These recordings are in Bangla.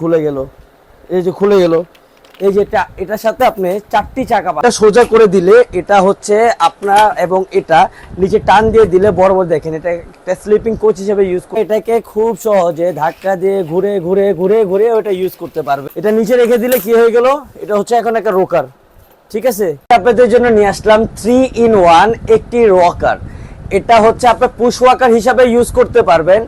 খুলে গেল। এই যে খুলে গেল। এই যে এটা এটার সাথে আপনি চারটি চাকা। এটা সোজা করে দিলে এটা হচ্ছে আপনার এবং এটা নিচে টান দিয়ে দিলে বড় বড় দেখেন এটা একটা স্লিপিং কোচ হিসেবে ইউজ করে এটাকে খুব সহজে ধাক্কা দিয়ে ঘুরে ঘুরে ঘুরে ঘুরে ওটা ইউজ করতে পারবে। এটা নিচে রেখে দিলে কি হয়ে গেল? এটা হচ্ছে এখন একটা রোকার ঠিক আছে? আপনাদের জন্য নিয়ে আসলাম থ্রি ইন ওয়ান একটি রকার এটা হচ্ছে আপনার পুশ ওয়াকার হিসাবে ইউজ করতে পারবেন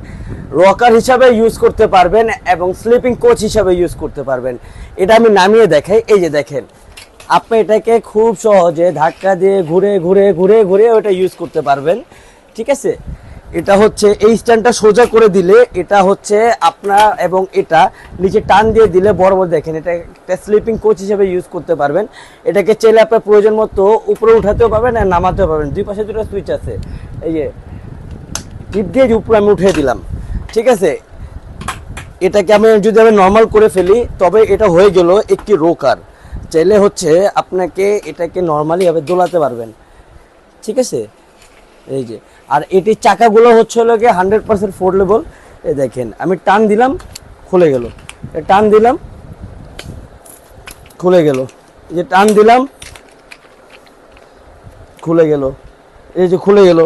রকার হিসাবে ইউজ করতে পারবেন এবং স্লিপিং কোচ হিসাবে ইউজ করতে পারবেন। এটা আমি নামিয়ে দেখাই, এই যে দেখেন, আপনি এটাকে খুব সহজে ধাক্কা দিয়ে ঘুরে ঘুরে ঘুরে ঘুরে ওটা ইউজ করতে পারবেন, ঠিক আছে? এটা হচ্ছে এই স্ট্যান্ডটা সোজা করে দিলে এটা হচ্ছে আপনার এবং এটা নিচে টান দিয়ে দিলে বড় বড় দেখেন, এটা একটা স্লিপিং কোচ হিসেবে ইউজ করতে পারবেন। এটাকে চেলে আপনার প্রয়োজন মতো উপরে উঠাতেও পারবেন আর নামাতেও পারবেন। দুই পাশে দুটো সুইচ আছে। এই যে, টিপ দিয়ে যে উপরে আমি উঠিয়ে দিলাম, ঠিক আছে? এটাকে আমি যদি আমি নর্মাল করে ফেলি, তবে এটা হয়ে গেল একটি রোকার চাইলে হচ্ছে আপনাকে এটাকে নর্মালি ভাবে দোলাতে পারবেন। ঠিক আছে? এই যে, আর এটির চাকাগুলো হচ্ছে হলো গিয়ে হান্ড্রেড পার্সেন্ট ফোল্ডেবল এই দেখেন, আমি টান দিলাম, খুলে গেল। টান দিলাম, খুলে গেল। এই যে টান দিলাম, খুলে গেল। এই যে খুলে গেল।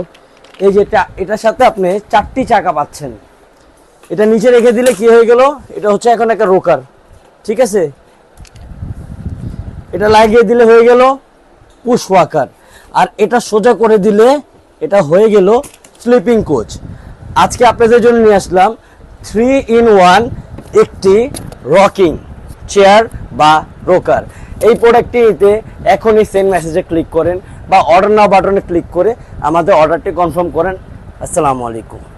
এই যে এটা, এটার সাথে আপনি চারটি চাকা পাচ্ছেন। এটা নিচে রেখে দিলে কি হয়ে গেল? এটা হচ্ছে এখন একটা রোকার। ঠিক আছে? এটা লাগিয়ে দিলে হয়ে গেল পুশ ওয়াকার। আর এটা সোজা করে দিলে এটা হয়ে গেল স্লিপিং কোচ। আজকে আপনাদের জন্য নিয়ে আসলাম থ্রি ইন ওয়ান একটি রকিং চেয়ার বা রোকার। এই প্রোডাক্টটিতে এখনই সেন্ড মেসেজে ক্লিক করেন বা অর্ডার না বাটনে ক্লিক করে আমাদের অর্ডারটি কনফার্ম করেন। আসসালামু আলাইকুম।